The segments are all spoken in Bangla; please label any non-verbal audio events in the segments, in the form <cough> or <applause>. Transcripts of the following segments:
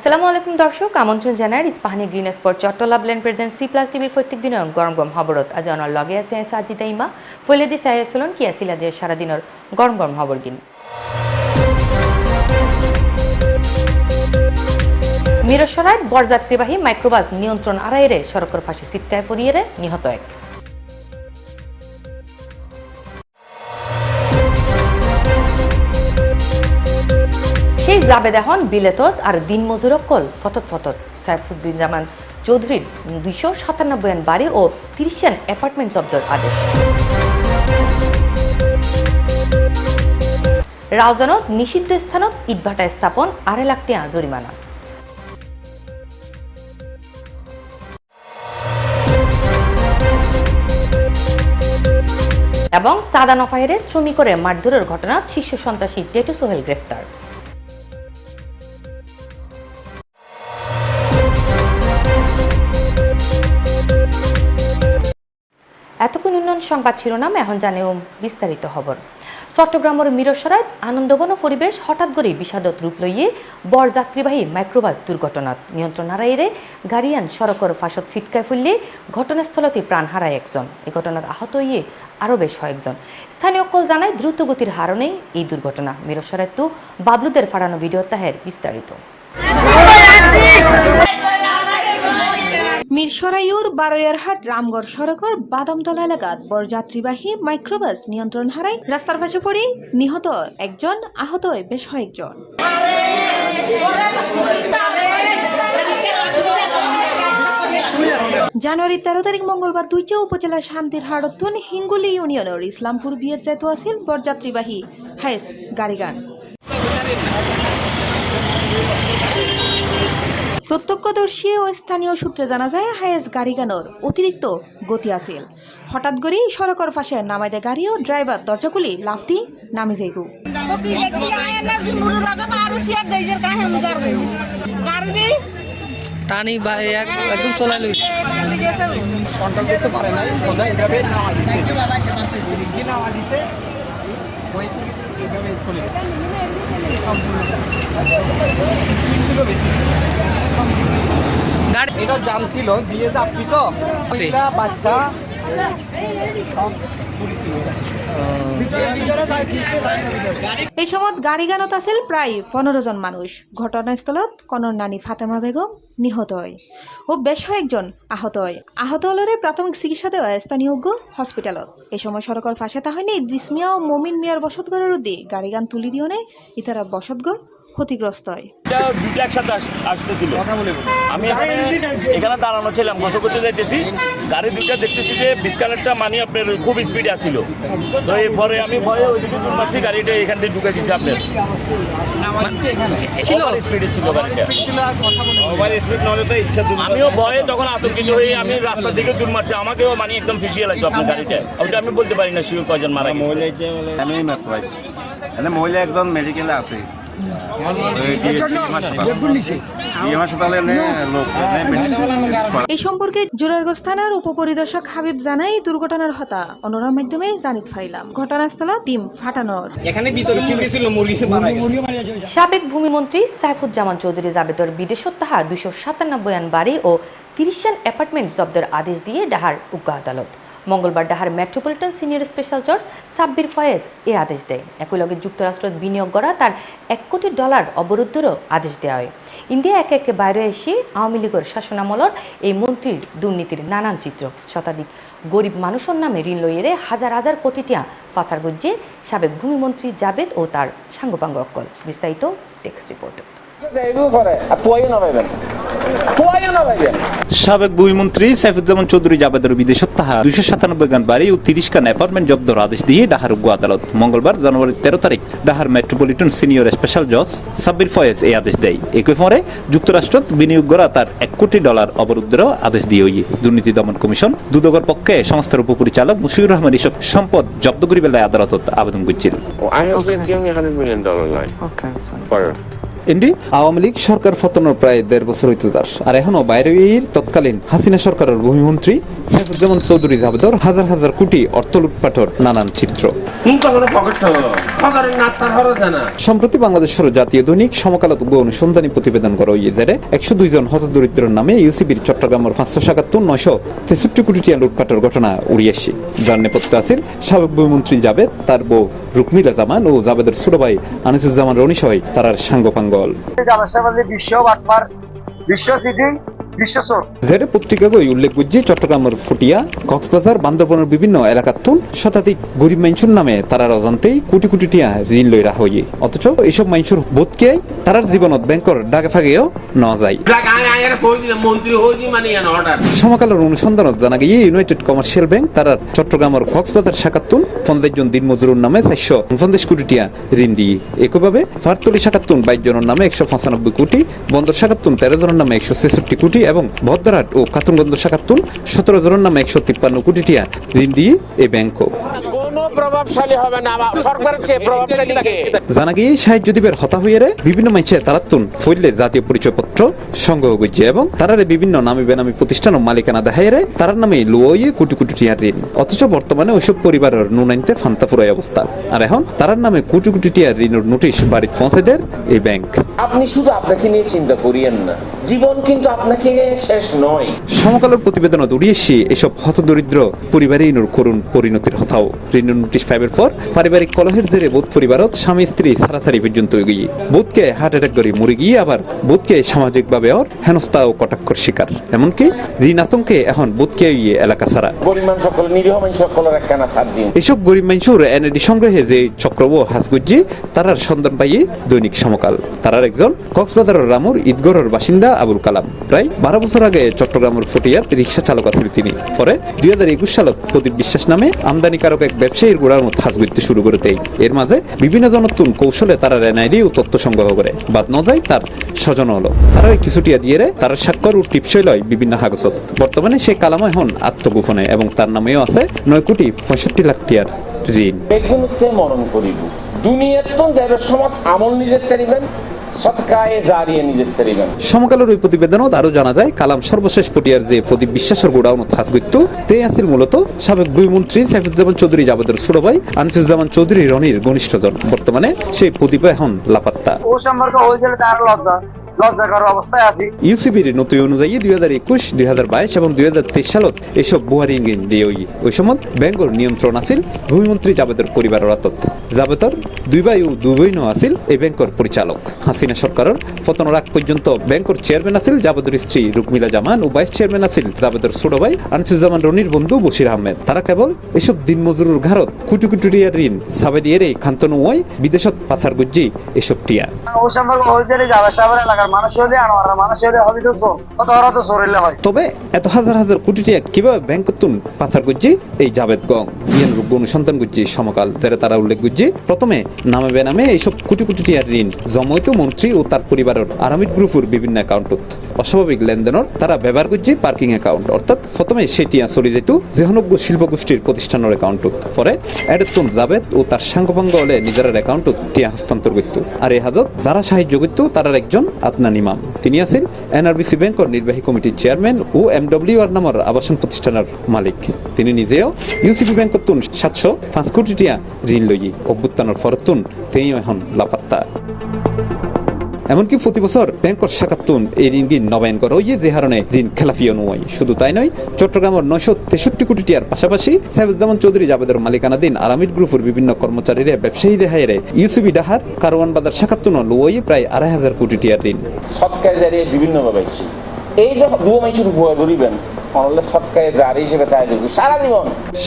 আসসালামু আলাইকুম দর্শক, আমন্ত্রণ জানাই ইস্পাহানি গ্রিন স্পট চট্টলা ব্লেন প্রেজেন্ট সি প্লাস টিভির প্রত্যেক দিনের গরম গরম খবরত। আজ অনার লগে আছে সাজিদা ইমা ফলে দি সাই চলন কি আছিল যে সারাদিনের গরম গরম খবর গিন। মিরসরায় বরযাত্রীবাহী মাইক্রোবাস নিয়ন্ত্রণ আড়াইরে সড়কের ফাঁসি সিটটায় পড়িয়ে নিহত এক। সেই জাবেদ এখন বিলেতত আর দিন মজুরকল ফতত ফতত। সাইফুদ্দিন জামান চৌধুরীর দুইশো সাতানব্বই বাড়ি ও তিরিশ আন অ্যাপার্টমেন্ট জব্দের আদেশ। রাউজানত নিষিদ্ধ স্থানত ইটভাটা স্থাপন আড়াই লাখ টিয়া জরিমানা। এবং সাদা নফাহেরে শ্রমিকরে মারধরের ঘটনা শীর্ষ সন্ত্রাসী টেটু সোহেল গ্রেফতার। এতক্ষণ উন্নয়ন সংবাদ শিরোনাম এখন জানেও বিস্তারিত খবর। চট্টগ্রামের মিরসরাইত আনন্দঘন পরিবেশ হঠাৎ করে বিষাদত রূপ লইয়ে বরযাত্রীবাহী মাইক্রোবাস দুর্ঘটনাত নিয়ন্ত্রণ হারাইরে গাড়িয়ান সড়কর ফাঁসত ছিটকায় ফুললে ঘটনাস্থলতে প্রাণ হারায় একজন। এই ঘটনাত আহত হইয়ে আরও বেশ কয়েকজন। স্থানীয় কল জানায় দ্রুত গতির হারণেই এই দুর্ঘটনা। মিরসরাইত তো বাবলুদের ফাড়ানো ভিডিও তাহের বিস্তারিত। মিরসরাইউর বারোয়ারহাট রামগড় সড়কের বাদামতলা এলাকাত বরযাত্রীবাহী মাইক্রোবাস নিয়ন্ত্রণ হারায় রাস্তার পাশে পড়ে নিহত একজন, আহত বেশ কয়েকজন। জানুয়ারির তেরো তারিখ মঙ্গলবার দুইটা উপজেলার শান্তির হাড়তুন হিঙ্গুলি ইউনিয়নের ইসলামপুর বিয়ের যাইতো আছিল বরযাত্রীবাহী হাইস গাড়িগান। প্রত্যক্ষদর্শী ও স্থানীয় সূত্রে জানা যায় হায়েস গাড়িগানোর অতিরিক্ত গতি আছিল। হঠাৎ করেই সড়কের পাশে নামাই দেয় গাড়ি ও ড্রাইভার দরজা খুলি লাফ দি নামি যাইগু টানি বা এক একদম চলাই লইছে। কন্ট্রোল করতে পারে না সোজা নামা দিচ্ছে এটা জাম ছিল দিয়ে যাত্রী তো? বাচ্চা এই সময় গাড়িগানত আছিল প্রায় পনেরো জন মানুষ ঘটনাস্থলত কনর নানি ফাতেমা বেগম নিহত হয় ও বেশ কয়েকজন আহত হয়। আহত হলরে প্রাথমিক চিকিৎসা দেওয়া স্থানীয় হসপিটালত এই সময় সড়কের ফাঁসে তা ইদ্রিস মিয়া ও মমিন মিয়ার বসতঘরের উদ্দি গাড়িগান তুলি দিওনে ইতারা বসতঘর ক্ষতিগ্রস্ত হয়। দুটো একসাথে আসতেছিল। আমি এখানে দাঁড়ানো ছিলাম গোসল করতে যাইতেছি। গাড়ি দেখতেছি যে বিস্কালেরটা মানে আপনার খুব স্পিডে আসছিল তো এরপরে আমি ভয়ে ওইদিকে দূর মারছি গাড়িটা এখান থেকে ঢুকে দিছি আপনার। ছিল। স্পিডে ছিল গাড়িটা। ছিল আর কথা বলে আমিও ভয়ে তখন আতঙ্কিত হয়ে আমি রাস্তার দিকে দূর মারছি আমাকেও মানে একদম ফিসিয়ে লাগতো আপনার গাড়িটা ওইটা আমি বলতে পারি না শিওর কয়জন মারা গেছে। মানে আমি মহিলা একজন মেডিকেলে আছে। এই সম্পর্কে জোরারগঞ্জ থানার উপপরিদর্শক হাবিব জানাই দুর্ঘটনার হতা। অনুরার মাধ্যমে জানিত ফাইলাম। ঘটনাস্থল টিম ফাটানোর। এখানে ভিতরে কি ছিল মুরগি মারা গেছে। সাবেক ভূমিমন্ত্রী সাইফুজ্জামান চৌধুরী জাবেদর বিদেশত তাহা দুইশো সাতানব্বই আন বাড়ি ও তিরিশ অ্যাপার্টমেন্ট জব্দের আদেশ দিয়ে ডাহার উগ্র আদালত। মঙ্গলবার ডাহার মেট্রোপলিটন সিনিয়র স্পেশাল জজ সাব্বির ফয়েজ এ আদেশ দেয়। একই লগে যুক্তরাষ্ট্র বিনিয়োগ করা তার এক কোটি ডলার অবরুদ্ধেরও আদেশ দেওয়া হয়। ইন্ডিয়া একে একে বাইরে এসে আওয়ামী লীগের শাসনামলর এই মন্ত্রীর দুর্নীতির নানান চিত্র। শতাধিক গরিব মানুষের নামে ঋণ লইয়েরে হাজার হাজার কোটি টিয়া ফাঁসার গজ্জে সাবেক ভূমিমন্ত্রী জাবেদ ও তার সাঙ্গপাঙ্গ অক্কল। বিস্তারিত টেক্সট রিপোর্ট। সাবেক ভূমিমন্ত্রী সাইফুজ্জামান চৌধুরী জাবেদের দুইশো সাতানব্বই গান বাড়ি ও তিরিশ খান অ্যাপার্টমেন্ট জব্দর আদেশ দিয়ে ডাহার উগ্র আদালত। মঙ্গলবার জানুয়ারি তেরো তারিখ ডাহার মেট্রোপলিটন সিনিয়র স্পেশাল জজ সাব্বির ফয়েজ এই আদেশ দেয়। একই পরে যুক্তরাষ্ট্র বিনিয়োগ করা তার এক কোটি ডলার অবরুদ্ধেরও আদেশ দিয়ে ওই দুর্নীতি দমন কমিশন। দুদকের পক্ষে সংস্থার উপপরিচালক মুশিউর রহমান এসব সম্পদ জব্দ করিবে আদালতত আবেদন করছিল। এন্ডি আওয়ামী লীগ সরকার ফতনের প্রায় দেড় বছর হইতে তার আর এখনও বাইরে তৎকালীন হাসিনা সরকারের ভূমিমন্ত্রী সাইফুজ্জামান চৌধুরী জাবেদর হাজার হাজার কোটি অর্থ লুটপাটর নানান চিত্র। সম্প্রতি বাংলাদেশের জাতীয় দৈনিক সমকালত অনুসন্ধানী প্রতিবেদন করা হইয়ে যারে একশো দুই জন হতদরিদ্রের নামে ইউসিবির চট্টগ্রামের পাঁচশো সাতাত্তর নয়শো তেষট্টি কোটি টিয়া লুটপাটের ঘটনা উড়িয়েছে যার নেপথ্যে আছেন সাবেক বইমন্ত্রী জাবেদ, তার বউ রুকমিলা জামান ও জাবেদের ছোট ভাই আনিসুজ্জামান রনি সহ তারার জামাশাবাদী বিশ্ব বাটপার বিশ্ব সিটি। বিশ্ব চোর জেডে পত্রিকাগই উল্লেখ করছে চট্টগ্রামের ফুটিয়া কক্সবাজার বান্দরবনের বিভিন্ন এলাকার তুন শতাধিক গরিব মাইনসুর নামে তারার অজান্তেই কোটি কোটি টিয়া ঋণ লইরা হইয়ে। অথচ এইসব মাইনসুর বোধকে তারার জীবনত ব্যাংকর ডাকে ফাগেও ন যায়। মানে সমকালের অনুসন্ধানত জানা গিয়ে ইউনাইটেড কমার্শিয়াল ব্যাংক তারার চট্টগ্রামের কক্সবাজার শাখাতুন পঞ্চাশ জন দিনমজুরের নামে চারশো পঞ্চাশ কোটি টিয়া ঋণ দিয়ে। একইভাবে ফারতলি শাখাতুন বাইশ জনের নামে একশো পঁচানব্বই কোটি বন্দর শাখাতুন তেরো জনের নামে একশো ছেষট্টি কোটি এবং ভদ্রহাট ও খাতুনগঞ্জ শাখাতুন সতেরো জনের নামে একশো তিপ্পান্ন কোটি টিয়া ঋণ দিয়ে এই ব্যাংকও কোন প্রভাবশালী হবে না সরকারের চেয়ে প্রভাবশালী জানা গিয়ে সাহায্য দিবের হতা হইয়ারে বিভিন্ন মাইছে তারাতুন ফইলে জাতীয় পরিচয়পত্র সংগ্রহ করছে এবং তারারে বিভিন্ন নামী বেনামী প্রতিষ্ঠান ও মালিকানা দেখাইয়ারে তারার নামে লুয়ে কোটি কোটি টিয়ার ঋণ। অথচ বর্তমানে ওইসব পরিবারের নুন আনতে ফান্তা ফুরাই অবস্থা। আর এখন তারার নামে কোটি কোটি টিয়ার ঋণের নোটিশ বাড়িতে পৌঁছে দেয় এই ব্যাংক আপনি শুধু আপনাকে নিয়ে চিন্তা করিয়েন না জীবন কিন্তু আপনাকে শেষ নয়। সমকালের প্রতিবেদন দৌড়িয়েছি এসব হতদরিদ্র পরিবারে ইনুর করুণ পরিণতির হতাও। ঋণের নোটিশ ফাইভের পর পারিবারিক কলহের জেরে বোধ পরিবারত স্বামী স্ত্রী সারাসারি পর্যন্ত গিয়ে বোধকে হার্ট অ্যাটাক করে মরে গিয়ে আবার বোধকে সামাজিকভাবে ওর হেনস্থা ও কটাক্ষর শিকার। এমনকি ঋণ আতঙ্কে এখন বোধকে ইয়ে এলাকা ছাড়া। গরিব মানুষ সকল নিরীহ মানুষ সকলের একখানা সাত দিন। এসব গরিব মানুষের এনএডি সংগ্রহে যে চক্রব হাসগুজ্জি তারার সন্ধান পাইয়ে দৈনিক সমকাল। তারার একজন কক্সবাজারের রামুর ঈদগড়ের বাসিন্দা আবুল কালাম। প্রায় বারো বছর আগে চট্টগ্রামের ফটিয়াত রিক্সা চালক আছেন তিনি। পরে দুই হাজার একুশ সালত প্রদীপ বিশ্বাস নামে আমদানিকারক এক ব্যবসায়ীর গোড়ার মতো হাঁস গুজতে শুরু করে দেয়। এর মাঝে বিভিন্ন জনতুন কৌশলে তারা এনআইডি ও তথ্য সংগ্রহ করে। বাদ ন যায় তার স্বজন হলো। তারা এই কিছুটিয়া দিয়ে তার স্বাক্ষর ও টিপসই লয় বিভিন্ন হাগজত। বর্তমানে সে কালাম এখন আত্মগোপনে এবং তার নামেও আছে নয় কোটি পঁয়ষট্টি লাখ টিয়ার ঋণ। মরণ করিব। দুনিয়ার তো সময় আমল নিজের তারিবেন সমকালের ওই প্রতিবেদনত আরও জানা যায় কালাম সর্বশেষ পটিয়ার যে প্রদীপ বিশ্বাসের গোডাউন তে মূলত সাবেক দুই মন্ত্রী সাইফুজ্জামান চৌধুরী জাবেদের ছোট ভাই আনিসুজ্জামান চৌধুরী রনির ঘনিষ্ঠজন। বর্তমানে সেই প্রদীপ এখন লাপাত্তা। ও সম্পর্কে তার লজ্জা। লজ্জাকর অবস্থায় আছি। ইউসিবির নথি অনুযায়ী দুই হাজার একুশ দুই হাজার বাইশ এবং দুই হাজার তেইশ সালত বুহারি ইঞ্জিন দিয়ে ওই ওই সময় নিয়ন্ত্রণ আছিল ভূমিমন্ত্রী জাবেদের পরিবারের আতত। জাবেদর দুই ভাই ও দুই আছিল এই ব্যাংকর পরিচালক। হাসিনা সরকারের পতনের আগ পর্যন্ত ব্যাংকর চেয়ারম্যান আছিল জাবেদের স্ত্রী রুকমিলা জামান ও ভাইস চেয়ারম্যান আছিল জাবেদের ছোট ভাই আনিসুজ্জামান রনির বন্ধু বশির আহমেদ। তারা কেবল এসব দিন মজুরের ঘাড়ত কোটি কোটি টিয়ার ঋণ সাবে দিয়ে রে খান্তনু ওই বিদেশত পাচার গুজ্জি এসব টিয়া। ও সম্পর্কে গেলে যাবে সাবার এলাকার অস্বাভাবিক লেনদেনের তারা ব্যবহার করছে পার্কিং অ্যাকাউন্ট অর্থাৎ প্রথমে সেটিয়া চলে যেত যেহনজ্ঞ শিল্প গোষ্ঠীর প্রতিষ্ঠানের অ্যাকাউন্টত পরে এডতুন জাবেদ ও তার সাঙ্গভঙ্গ হলে নিজের অ্যাকাউন্টত টিয়া হস্তান্তর করত। আর এই হাজত যারা সাহায্য করত, তারার একজন আদনান ইমাম। তিনি আছেন এনআরবিসি ব্যাংকের নির্বাহী কমিটির চেয়ারম্যান ও এমডব্লিউ আর নামের আবাসন প্রতিষ্ঠানের মালিক। তিনি নিজেও ইউসিবি ব্যাংকত তুন সাতশো পাঁচ কোটি টিয়া ঋণ লই অভ্যুত্থানের ফরতুন তিনি। এখন লাপাত্তা। এমনকি প্রতি বছর ব্যাংকর শাখাতুন এই ঋণ ঋণ নবায়ন করা হইয়ে যে হারণে ঋণ খেলাফিও নয়। শুধু তাই নয়, চট্টগ্রামের নয়শো তেষট্টি কোটি টিয়ার পাশাপাশি সাইফুজ্জামান চৌধুরী, জাবেদের মালিকানাধীন আরামিড গ্রুপের বিভিন্ন কর্মচারীরা, ব্যবসায়ী দেহাইরে ইউসিবি ডাহার, কারওয়ান বাজার শাখাতুন লই প্রায় আড়াই হাজার কোটি টিয়ার ঋণ। সৎকায়ে জারিয়ে বিভিন্ন ভাবে এই যে উপহার করিবেন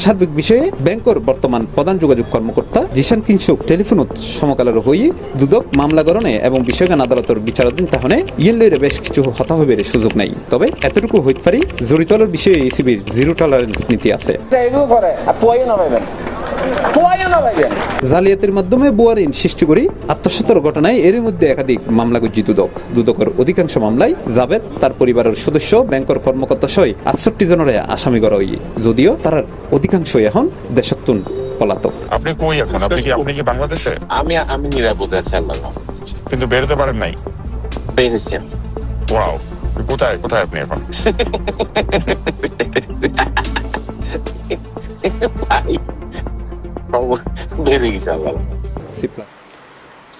সার্বিক বিষয়ে ব্যাংকর বর্তমান প্রধান যোগাযোগ কর্মকর্তা জিশান কিংসুক টেলিফোনত সমকালের হই দুদক মামলা গরণে এবং বিষয়গান আদালতের বিচারাধীন তাহলে ইয়েন লইরে বেশ কিছু হতা হইবের সুযোগ নাই। তবে এতটুকু হইতে পারি জড়িতলের বিষয়ে জিরো টলারেন্স নীতি আছে। জালিয়াতির মাধ্যমে বুয়া ঋণ সৃষ্টি করি। আত্মসতর ঘটনায় এর মধ্যে একাধিক মামলা গুজি দুদক। দুদকের অধিকাংশ মামলায় জাবেদ তার পরিবারের সদস্য ব্যাংকের কর্মকর্তা সহ আটষট্টি জনের আসামি করা হই যদিও তার অধিকাংশই এখন দেশত্তুন পলাতক। আপনি কই এখন? আপনি কি আপনি কি বাংলাদেশে? আমি আমি নিরাপদে আছি আল্লাহ কিন্তু বেরোতে পারেন নাই? পেরেছি ওয়াও। কোথায় কোথায় আপনি এখন? <laughs> ভাই।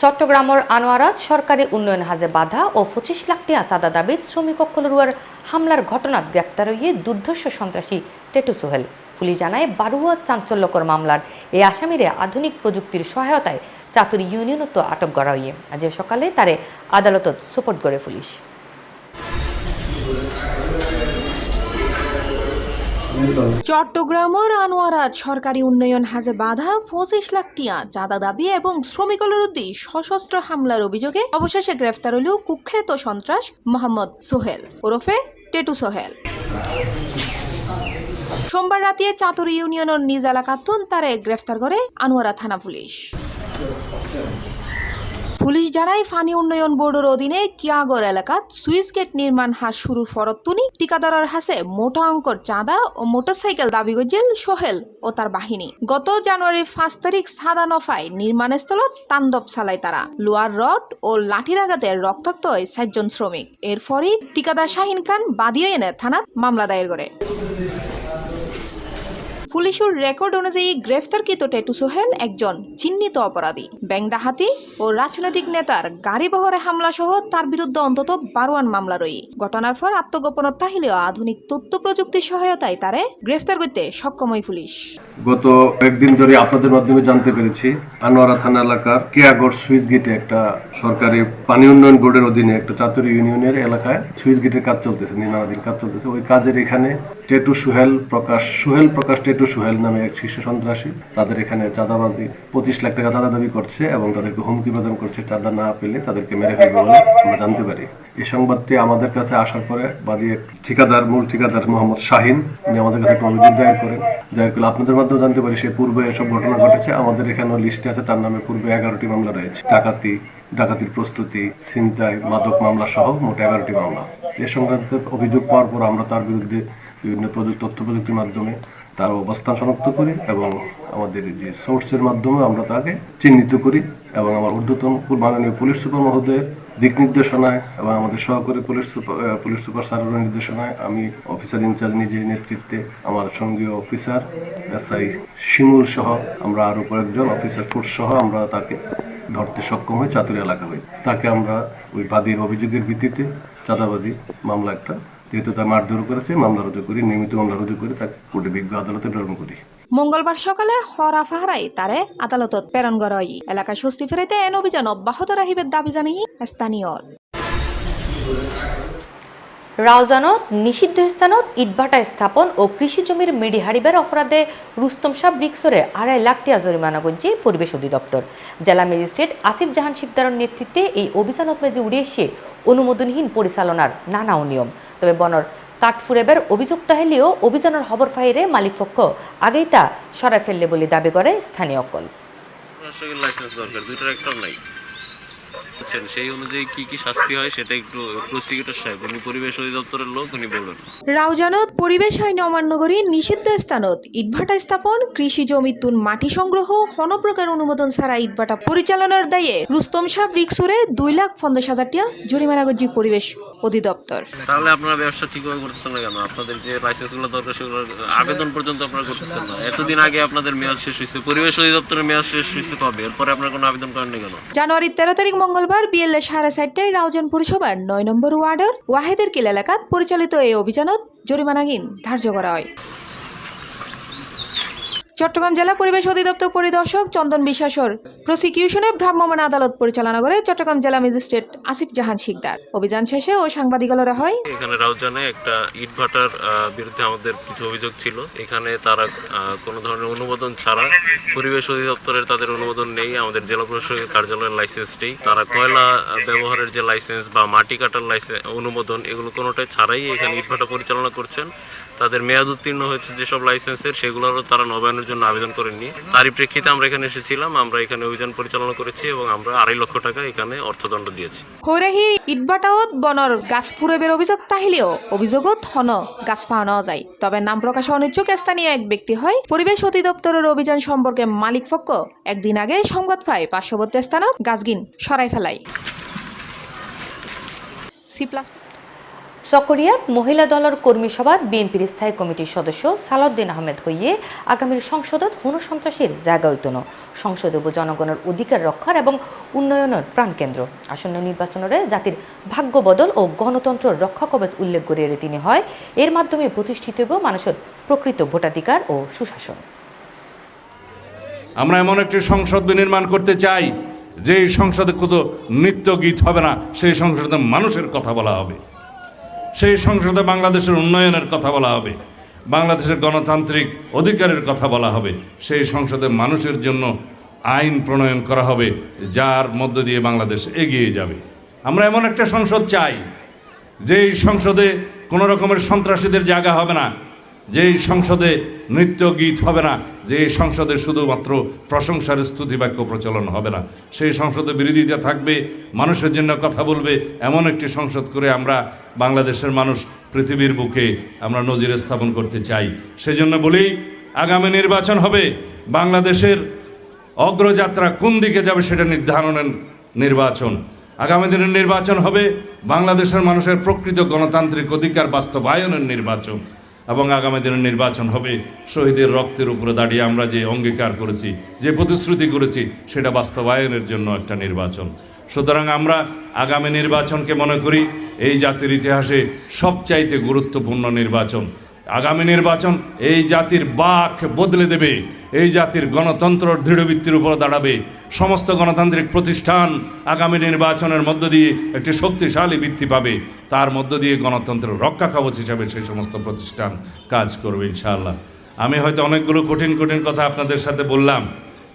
চট্টগ্রামের আনোয়ারাত সরকারি উন্নয়ন হাজে বাধা ও পঁচিশ লাখ টিয়া সাদা দাবিত শ্রমিক অক্ষলরুয়ার হামলার ঘটনাত গ্রেপ্তার হইয়ে দুর্ধর্ষ সন্ত্রাসী টেটু সোহেল। পুলিশ জানায় বারুয়া চাঞ্চল্যকর মামলার এই আসামিরে আধুনিক প্রযুক্তির সহায়তায় চাতুরি ইউনিয়নত আটক করা হইয়ে। আজ সকালে তারে আদালতত সুপোর্ট করে পুলিশ। চট্টগ্রামের আনোয়ারাত সরকারি উন্নয়ন হাজে বাধা, পঁচিশ লাখ টিয়া চাঁদা দাবি এবং শ্রমিকলের উদ্দি সশস্ত্র হামলার অভিযোগে অবশেষে গ্রেফতার হল কুখ্যাত সন্ত্রাস মোহাম্মদ সোহেল। ওরফে টেটু সোহেল। সোমবার রাতে চাতুর ইউনিয়নের নিজ এলাকাতুন তারে গ্রেফতার করে আনোয়ারা থানা পুলিশ। পুলিশ জানায়, ফানি উন্নয়ন বোর্ডের অধীনে কিয়াগড় এলাকাত সুইচ গেট নির্মাণ হাস শুরুর ফরতুনি ঠিকাদারের হাসে মোটা অঙ্কর চাঁদা ও মোটরসাইকেল দাবি গজিল সোহেল ও তার বাহিনী। গত জানুয়ারি পাঁচ তারিখ সাদা নফায় নির্মাণস্থলত তাণ্ডব চালায় তারা। লোয়ার রড ও লাঠির আঘাতে রক্তাক্ত হয় চারজন শ্রমিক। এরপরই ঠিকাদার শাহিন খান বাদীয় এনে থানাত মামলা দায়ের করে। পুলিশের রেকর্ড অনুযায়ী গ্রেফতারকৃত টেটু সোহেল একজন চিহ্নিত অপরাধী। ব্যাংক ডাহাতি ও রাজনৈতিক নেতার গাড়ি বহরে হামলা সহ তার বিরুদ্ধে অন্তত বারোয়ান মামলা রই ঘটনার পর আত্মগোপনতা হলেও আধুনিক তথ্য প্রযুক্তির সহায়তায় তারে গ্রেফতার করতে সক্ষম হয় পুলিশ। গত একদিন ধরে আপনাদের মাধ্যমে জানতে পেরেছি, আনোয়ারা থানা এলাকার কেয়াগড় সুইচ গেটে একটা সরকারি পানি উন্নয়ন বোর্ডের অধীনে একটা চাতুরি ইউনিয়নের এলাকায় সুইচ গেটের কাজ চলতেছে, নির্মাণাধীন কাজ চলতেছে। ওই কাজের এখানে টেটু সুহেল প্রকাশ সুহেল প্রকাশ টেটু সুহেল নামে এক শীর্ষ সন্ত্রাসী। তাদের এখানে চাঁদাবাজি, পঁচিশ লাখ টাকা চাঁদা দাবি করছে এবং তাদেরকে হুমকি প্রদান করছে। চাঁদা না পেলে তাদেরকে মেরে ফেলবে বলে আমরা জানতে পারি। এই সংবাদটি আমাদের কাছে আসার পরে বাদী এক ঠিকাদার, মূল ঠিকাদার মোহাম্মদ শাহিন, উনি আমাদের কাছে একটা অভিযোগ দায়ের করেন। দায়ের করলে আপনাদের মাধ্যমে জানতে পারি সে পূর্বে এসব ঘটনা ঘটেছে। আমাদের এখানেও লিস্টে আছে, তার নামে পূর্বে এগারোটি মামলা রয়েছে। ডাকাতি, ডাকাতির প্রস্তুতি, ছিনতাই, মাদক মামলা সহ মোট এগারোটি মামলা। এ সংক্রান্ত অভিযোগ পাওয়ার পর আমরা তার বিরুদ্ধে বিভিন্ন তথ্য প্রযুক্তির মাধ্যমে তার অবস্থান শনাক্ত করি এবং আমাদের যে সোর্সের মাধ্যমে আমরা তাকে চিহ্নিত করি এবং আমার ঊর্ধ্বতন মাননীয় পুলিশ সুপার মহোদয়ের দিক নির্দেশনায় এবং আমাদের সহকারী পুলিশ সুপার পুলিশ সুপার স্যারের নির্দেশনায় আমি অফিসার ইনচার্জ নিজের নেতৃত্বে আমার সঙ্গীয় অফিসার এসআই শিমুল সহ আমরা আরও কয়েকজন অফিসার ফোর্স সহ আমরা তাকে ধরতে সক্ষম হই চাতুরি এলাকা হই তাকে আমরা ওই বাদীর অভিযোগের ভিত্তিতে চাঁদাবাজি মামলা একটা যেহেতু তার মারধর করেছে, মামলা রুজু করি, নিয়মিত মামলা রুজু করে, তাকে কোর্টে বিজ্ঞ আদালতে প্রেরণ করি। মঙ্গলবার সকালে হরা ফাহারাই তারে আদালতত প্রেরণ করা হয় এলাকায় স্বস্তি ফেরাইতে এন অভিযান অব্যাহত রাখিবের দাবি জানিয়ে স্থানীয় রাউজানত, নিষিদ্ধ স্থানত, ইটভাটা স্থাপন ও কৃষি জমির মেডি হারিবার অপরাধে রুস্তম শাহ ব্রিক্সরে আড়াই লাখ টাকা জরিমানা করছে পরিবেশ অধিদপ্তর। জেলা ম্যাজিস্ট্রেট আসিফ জাহান শিকদারের নেতৃত্বে এই অভিযানত মেজে উড়ে এসে অনুমোদনহীন পরিচালনার নানা অনিয়ম তবে বনর কাঠফুরেবের অভিযোগ তাহলেও অভিযানের খবর ফাইরে মালিকপক্ষ আগেই তা সরাই ফেললে বলে দাবি করে স্থানীয় অকল। লাইসেন্স দরকার, দুইটার নাই। বুঝছেন সেই অনুযায়ী কি কি শাস্তি হয় সেটা একটু প্রসিকিউটর সাহেব উনি পরিবেশ অধিদপ্তরের লোক উনি বলবেন। রাউজানত পরিবেশ আইন নিষিদ্ধ স্থানত। ইটভাটা স্থাপন কৃষি মাটি সংগ্রহ কোনো প্রকার অনুমোদন ছাড়া ইটভাটা পরিচালনার দায়ে রুস্তম ব্রিক্সুরে দুই লাখ পঞ্চাশ হাজার টাকা জরিমানা করছে পরিবেশ অধিদপ্তর। তাহলে আপনারা ব্যবসা ঠিকভাবে করতেছেন না কেন? আপনাদের যে লাইসেন্সগুলো দরকার সেগুলো আবেদন পর্যন্ত আপনারা করতেছেন না। এতদিন আগে আপনাদের মেয়াদ শেষ হয়েছে পরিবেশ অধিদপ্তরের মেয়াদ শেষ হয়েছে কবে? এরপরে আপনারা কোনো আবেদন করেননি কেন? জানুয়ারির তেরো তারিখ মঙ্গলবার বিএলএ সাড়ে চারটায় রাউজান পুরসভার নয় নম্বর ওয়ার্ডের ওয়াহেদের কিল এলাকাত পরিচালিত এই অভিযানত জরিমানাহীন ধার্য করা হয়। চট্টগ্রাম জেলা পরিবেশ অধিদপ্তর পরিদর্শক চন্দন বিশ্বাসর প্রসিকিউশনে ভ্রাম্যমাণ আদালত পরিচালনা করে চট্টগ্রাম জেলা ম্যাজিস্ট্রেট আসিফ জাহান শিকদার। অভিযান শেষে ও সাংবাদিকলরা হয়। এখানে রাউজানে একটা ইটভাটার বিরুদ্ধে আমাদের কিছু অভিযোগ ছিল। এখানে তারা কোনো ধরনের অনুমোদন ছাড়া পরিবেশ অধিদপ্তরের তাদের অনুমোদন নেই, আমাদের জেলা প্রশাসকের কার্যালয়ের লাইসেন্স নেই। তারা কয়লা ব্যবহারের যে লাইসেন্স বা মাটি কাটার লাইসেন্স অনুমোদন, এগুলো কোনোটাই ছাড়াই এখানে ইটভাটা পরিচালনা করছেন। তাদের মেয়াদ উত্তীর্ণ হয়েছে যেসব লাইসেন্সের সেগুলোরও তারা নবায়নের জন্য আবেদন করেননি। তারই প্রেক্ষিতে আমরা এখানে এসেছিলাম, আমরা এখানে অভিযান পরিচালনা করেছি এবং আমরা আড়াই লক্ষ টাকা এখানে অর্থদণ্ড দিয়েছি। হৈরাহি ইটবাটাওত বনর গাছ ফুরবের অভিযোগ তাহিলেও অভিযোগত হন গাছ পাওয়া যায়। তবে নাম প্রকাশে অনিচ্ছুক স্থানীয় এক ব্যক্তি হয়। পরিবেশ অধিদপ্তরের অভিযান সম্পর্কে মালিক পক্ষ একদিন আগে সংবাদ পায় পার্শ্ববর্তী স্থানত গাছগিন সরাই ফেলায়। সি প্লাস চকরিয়াত মহিলা দলের কর্মী সভাত বিএনপির স্থায়ী কমিটির সদস্য সালাউদ্দিন আহমেদ হইয়ে আগামীর সংসদত সন্ত্রাসীর জায়গা হইতন। সংসদ জনগণের অধিকার রক্ষার এবং উন্নয়নের প্রাণকেন্দ্র। আসন্ন নির্বাচনের জাতির ভাগ্য বদল ও গণতন্ত্র রক্ষা কবচ উল্লেখ করিয়ে তিনি হয়। এর মাধ্যমে প্রতিষ্ঠিত হইব মানুষের প্রকৃত ভোটাধিকার ও সুশাসন। আমরা এমন একটি সংসদ নির্মাণ করতে চাই যে সংসদে কত নৃত্য গীত হবে না, সেই সংসদে মানুষের কথা বলা হবে। সেই সংসদে বাংলাদেশের উন্নয়নের কথা বলা হবে, বাংলাদেশের গণতান্ত্রিক অধিকারের কথা বলা হবে, সেই সংসদে মানুষের জন্য আইন প্রণয়ন করা হবে, যার মধ্য দিয়ে বাংলাদেশ এগিয়ে যাবে। আমরা এমন একটা সংসদ চাই, যেই সংসদে কোনো রকমের সন্ত্রাসীদের জায়গা হবে না যেই সংসদে নৃত্য গীত হবে না যে সংসদে শুধুমাত্র প্রশংসার স্তুতি বাক্য প্রচলন হবে না, সেই সংসদে বিরোধিতা থাকবে, মানুষের জন্য কথা বলবে, এমন একটি সংসদ করে আমরা বাংলাদেশের মানুষ পৃথিবীর বুকে আমরা নজির স্থাপন করতে চাই। সেজন্য বলি, আগামী নির্বাচন হবে, বাংলাদেশের অগ্রযাত্রা কোন দিকে যাবে সেটা নির্ধারণের নির্বাচন। আগামী দিনের নির্বাচন হবে বাংলাদেশের মানুষের প্রকৃত গণতান্ত্রিক অধিকার বাস্তবায়নের নির্বাচন। এবং আগামী দিনের নির্বাচন হবে। শহীদের রক্তের উপরে দাঁড়িয়ে আমরা যে অঙ্গীকার করেছি, যে প্রতিশ্রুতি করেছি, সেটা বাস্তবায়নের জন্য একটা নির্বাচন। সুতরাং আমরা আগামী নির্বাচনকে মনে করি এই জাতির ইতিহাসে সবচাইতে গুরুত্বপূর্ণ নির্বাচন। আগামী নির্বাচন এই জাতির বাক বদলে দেবে। এই জাতির গণতন্ত্র দৃঢ়বৃত্তির উপর দাঁড়াবে। সমস্ত গণতান্ত্রিক প্রতিষ্ঠান আগামী নির্বাচনের মধ্য দিয়ে একটি শক্তিশালী ভিত্তি পাবে। তার মধ্য দিয়ে গণতন্ত্রের রক্ষা কবচ হিসাবে সেই সমস্ত প্রতিষ্ঠান কাজ করবে, ইনশাআল্লাহ। আমি হয়তো অনেকগুলো কঠিন কঠিন কথা আপনাদের সাথে বললাম,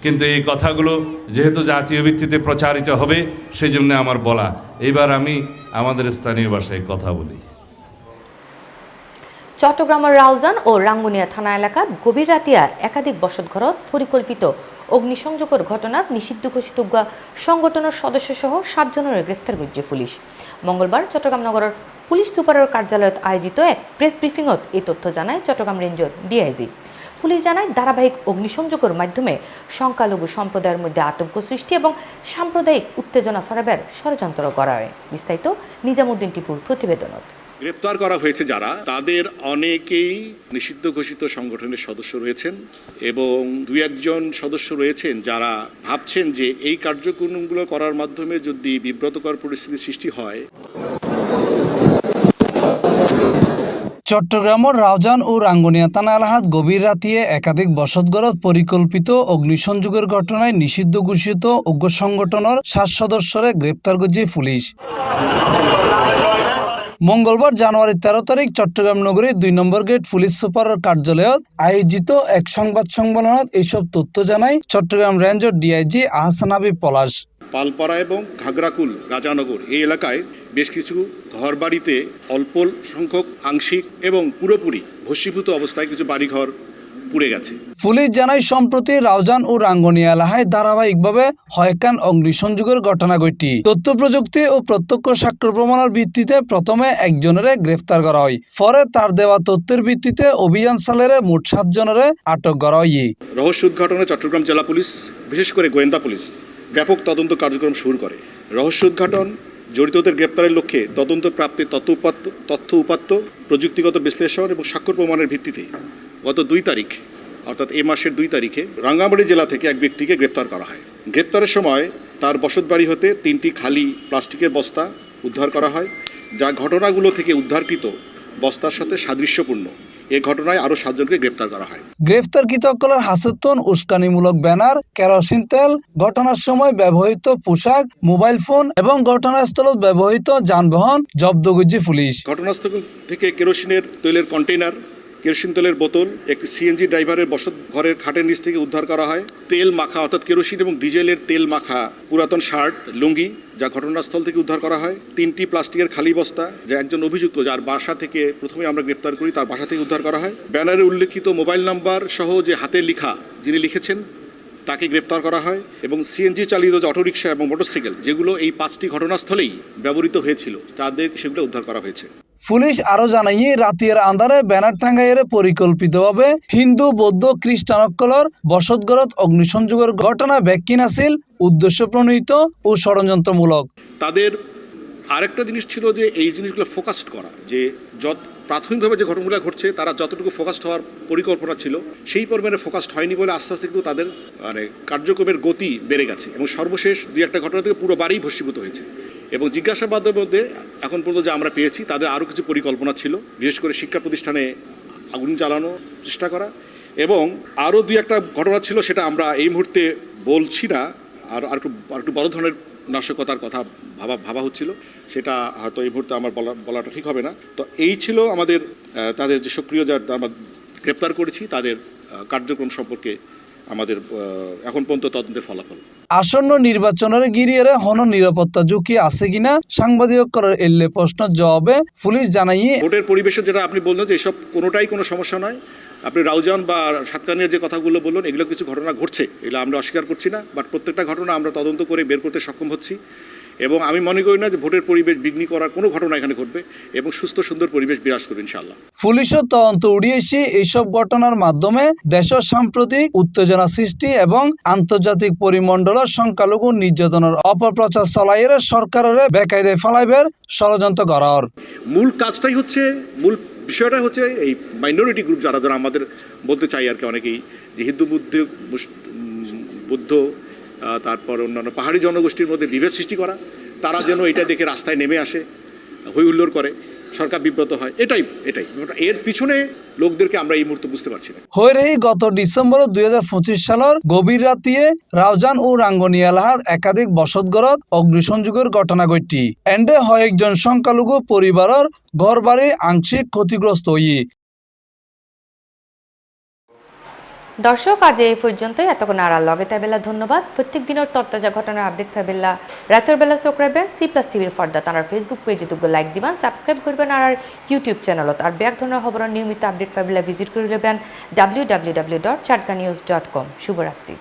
কিন্তু এই কথাগুলো যেহেতু জাতীয় ভিত্তিতে প্রচারিত হবে সেই জন্য আমার বলা। এবার আমি আমাদের স্থানীয় ভাষায় কথা বলি। চট্টগ্রামের রাউজান ও রাঙ্গুনিয়া থানা এলাকাত গভীর রাতিয়া একাধিক বসতঘরত পরিকল্পিত অগ্নিসংযোগের ঘটনাত নিষিদ্ধ ঘোষিত সংগঠনের সদস্য সহ সাতজনের গ্রেফতার করছে পুলিশ। মঙ্গলবার চট্টগ্রাম নগরের পুলিশ সুপারের কার্যালয়ত আয়োজিত এক প্রেস ব্রিফিংত এই তথ্য জানায় চট্টগ্রাম রেঞ্জর ডিআইজি। পুলিশ জানায়, ধারাবাহিক অগ্নিসংযোগের মাধ্যমে সংখ্যালঘু সম্প্রদায়ের মধ্যে আতঙ্ক সৃষ্টি এবং সাম্প্রদায়িক উত্তেজনা ছড়াবার ষড়যন্ত্র করা হয়। বিস্তারিত নিজামুদ্দিন টিপুর প্রতিবেদনত। গ্রেপ্তার করা হয়েছে যারা, তাদের অনেকেই নিষিদ্ধ ঘোষিত সংগঠনের সদস্য রয়েছেন এবং দুই একজন সদস্য রয়েছেন যারা ভাবছেন যে এই কার্যক্রমগুলো করার মাধ্যমে যদি বিব্রতকর পরিস্থিতি সৃষ্টি হয়। চট্টগ্রামের রাউজান ও রাঙ্গুনিয়া থানা এলাহাত গভীর রাতিয়ে একাধিক বসতঘরত পরিকল্পিত অগ্নিসংযোগের ঘটনায় নিষিদ্ধ ঘোষিত উগ্র সংগঠনের সাত সদস্যরে গ্রেপ্তার করছে পুলিশ। মঙ্গলবার জানুয়ারি তেরো তারিখ, চট্টগ্রাম নগরী দুই নম্বর গেট পুলিশ সুপারের কার্যালয়ত আয়োজিত এক সংবাদ সম্মেলনত এইসব তথ্য জানায় চট্টগ্রাম রেঞ্জের ডিআইজি আহসান হাবিব পলাশ। পালপাড়া এবং ঘাগরাকুল রাজানগর এই এলাকায় বেশ কিছু ঘরবাড়িতে অল্প সংখ্যক আংশিক এবং পুরোপুরি ভস্মীভূত অবস্থায় কিছু বাড়িঘর পুড়ে গেছে। পুলিশ জানায় সম্প্রতি রাউজান ও রাঙ্গনিয়া এলাকায় ধারাবাহিকভাবে হয়কান অগ্নিসংযোগের ঘটনা ঘটি। তথ্য প্রযুক্তি ও প্রত্যক্ষ সাক্ষ্য প্রমাণের ভিত্তিতে প্রথমে একজনের গ্রেফতার করা হয়। পরে তার দেওয়া তথ্যের ভিত্তিতে অভিযান চালেরে মোট সাতজনের আটক করা হয়। রহস্য উদ্ঘাটনে চট্টগ্রাম জেলা পুলিশ বিশেষ করে গোয়েন্দা পুলিশ ব্যাপক তদন্ত কার্যক্রম শুরু করে। রহস্য উদ্ঘাটন জড়িতদের গ্রেপ্তারের লক্ষ্যে তদন্ত প্রাপ্তির তথ্য উপাত্ত তথ্য উপাত্ত প্রযুক্তিগত বিশ্লেষণ এবং স্বাক্ষর প্রমাণের ভিত্তিতে গত দুই তারিখ অর্থাৎ এ মাসের দুই তারিখে রাঙ্গামাটি জেলা থেকে এক ব্যক্তিকে গ্রেপ্তার করা হয়। গ্রেপ্তারের সময় তার বসতবাড়ি হতে তিনটি খালি প্লাস্টিকের বস্তা উদ্ধার করা হয় যা ঘটনাগুলো থেকে উদ্ধারকৃত বস্তার সাথে সাদৃশ্যপূর্ণ। এ ঘটনায় আরও সাতজনকে গ্রেপ্তার করা হয়। গ্রেফতারকৃতকলের হাসতন উস্কানিমূলক ব্যানার কেরোসিন তেল ঘটনার সময় ব্যবহৃত পোশাক মোবাইল ফোন এবং ঘটনাস্থল ব্যবহৃত যানবাহন জব্দ করছে পুলিশ। ঘটনাস্থল থেকে কেরোসিনের তেলের কন্টেইনার কেরোসিন তেলের বোতল, একটি সিএনজি ড্রাইভারের বসত ঘরের খাটের নিচ থেকে উদ্ধার করা হয়। তেল মাখা, অর্থাৎ কেরোসিন এবং ডিজেলের তেল মাখা, পুরাতন শার্ট, লুঙ্গি, যা ঘটনাস্থল থেকে উদ্ধার করা হয়। তিনটি প্লাস্টিকের খালি বস্তা, যা একজন অভিযুক্ত, যার বাসা থেকে প্রথমে আমরা গ্রেপ্তার করি, তার বাসা থেকে উদ্ধার করা হয়। ব্যানারে উল্লেখিত মোবাইল নাম্বার সহ যে হাতের লিখা যিনি লিখেছেন, তাকে গ্রেপ্তার করা হয় এবং সিএনজি চালিত যে অটোরিকশা এবং মোটরসাইকেল, যেগুলো এই পাঁচটি ঘটনাস্থলেই ব্যবহৃত হয়েছিল, তাদের সেগুলো উদ্ধার করা হয়েছে। পুলিশ আরও জানাইয়ে রাতের আন্ধারে ব্যানার টাঙ্গাইয়ের পরিকল্পিতভাবে হিন্দু, বৌদ্ধ, খ্রিস্টান খ্রিস্টানকলর বসতগরত অগ্নিসংযোগের ঘটনা ব্যাখ্যিন আছিল উদ্দেশ্য প্রণীত ও ষড়যন্ত্রমূলক। তাদের আরেকটা জিনিস ছিল যে এই জিনিসগুলো ফোকাসড করা, যে যত প্রাথমিকভাবে যে ঘটনাগুলো ঘটছে, তারা যতটুকু ফোকাসড হওয়ার পরিকল্পনা ছিল, সেই পরিমাণে ফোকাসড হয়নি বলে আস্তে আস্তে কিন্তু তাদের মানে কার্যক্রমের গতি বেড়ে গেছে এবং সর্বশেষ দুই একটা ঘটনা থেকে পুরো বাড়ি ভস্মীভূত হয়েছে। এবং জিজ্ঞাসাবাদের মধ্যে এখন পর্যন্ত যে আমরা পেয়েছি, তাদের আরও কিছু পরিকল্পনা ছিল, বিশেষ করে শিক্ষা প্রতিষ্ঠানে আগুন জ্বালানো চেষ্টা করা এবং আরও দুই একটা ঘটনা ছিল, সেটা আমরা এই মুহূর্তে বলছি না, আর আর একটু আর একটু বড় ধরনের নাশকতার কথা ভাবা ভাবা হচ্ছিল, সেটা হয়তো এই মুহূর্তে আমার বলা, বলাটা ঠিক হবে না। তো এই ছিল আমাদের তাদের যে সক্রিয় যার আমরা গ্রেপ্তার করেছি, তাদের কার্যক্রম সম্পর্কে আমাদের এখন পর্যন্ত তদন্তের ফলাফল। আসন্ন নির্বাচনের গিরিয়ারে হন নিরাপত্তা ঝুঁকি আছে কিনা সাংবাদিক করার এল্লে প্রশ্ন জবাবে পুলিশ জানাইয়ে ভোটের পরিবেশে যেটা আপনি বললেন যে এসব কোনোটাই কোনো সমস্যা নয়। আপনি রাউজান বা সাতকানিয়ার যে কথাগুলো বললেন, এগুলো কিছু ঘটনা ঘটছে। এগুলো আমরা অস্বীকার করছি না বাট প্রত্যেকটা ঘটনা আমরা তদন্ত করে বের করতে সক্ষম হচ্ছি। এবং আমি মনে করি না যে ভোটের পরিবেশ বিঘ্নি করার কোনো ঘটনা এখানে ঘটবে এবং সুস্থ সুন্দর পরিবেশ বিরাজ করবে ইনশাআল্লাহ। পুলিশের তদন্ত উড়িয়েছে এইসব ঘটনার মাধ্যমে দেশের সাম্প্রতিক উত্তেজনা সৃষ্টি এবং আন্তর্জাতিক পরিমণ্ডলের সংখ্যালঘু নির্যাতনের অপপ্রচার চলাইয়ের সরকারের বেকায়দে ফলাইবের ষড়যন্ত্র করার। মূল কাজটাই হচ্ছে মূল বিষয়টা হচ্ছে এই মাইনরিটি গ্রুপ যারা যারা আমাদের বলতে চাই আর কি অনেকেই যে হিন্দু বুদ্ধ বুদ্ধ তারপর অন্যান্য পাহাড়ি জনগোষ্ঠীর মধ্যে বিভেদ সৃষ্টি করা, তারা যেন এটা দেখে রাস্তায় নেমে আসে, হই হুল্লোড় করে, সরকার বিব্রত হয়, এটাই এটাই। এর পিছনে লোকদেরকে আমরা এই মুহূর্তে বুঝতে পারছি না। হয়ে গত ডিসেম্বর দুই হাজার পঁচিশ সালের গভীর রাতিয়ে রাউজান ও রাঙ্গনি এলাহার একাধিক বসতঘরত অগ্নিসংযোগের ঘটনা ঘটি। এন্ডে হয় একজন সংখ্যালঘু পরিবারের ঘর বাড়ি আংশিক ক্ষতিগ্রস্ত হই দর্শক, আজ এই পর্যন্তই। এতক্ষণ আর লগে তাবেলা ধন্যবাদ। প্রত্যেক দিনের তরতাজা ঘটনার আপডেট ফাইবেলা রাতের বেলা চোখ রাখবেন। সি প্লাস টিভির ফর্দা তার ফেসবুক পেজ দুগো লাইক দিবেন সাবস্ক্রাইব করবেন আর ইউটিউব চ্যানেলত আর ব্যাগ ধরনের খবরের নিয়মিত আপডেট ফাইবেলা ভিজিট করে নেবেন ডাব্লিউ ডাব্লিউ ডাব্লিউ ডট চাটকা নিউজ ডট কম শুভরাত্রি।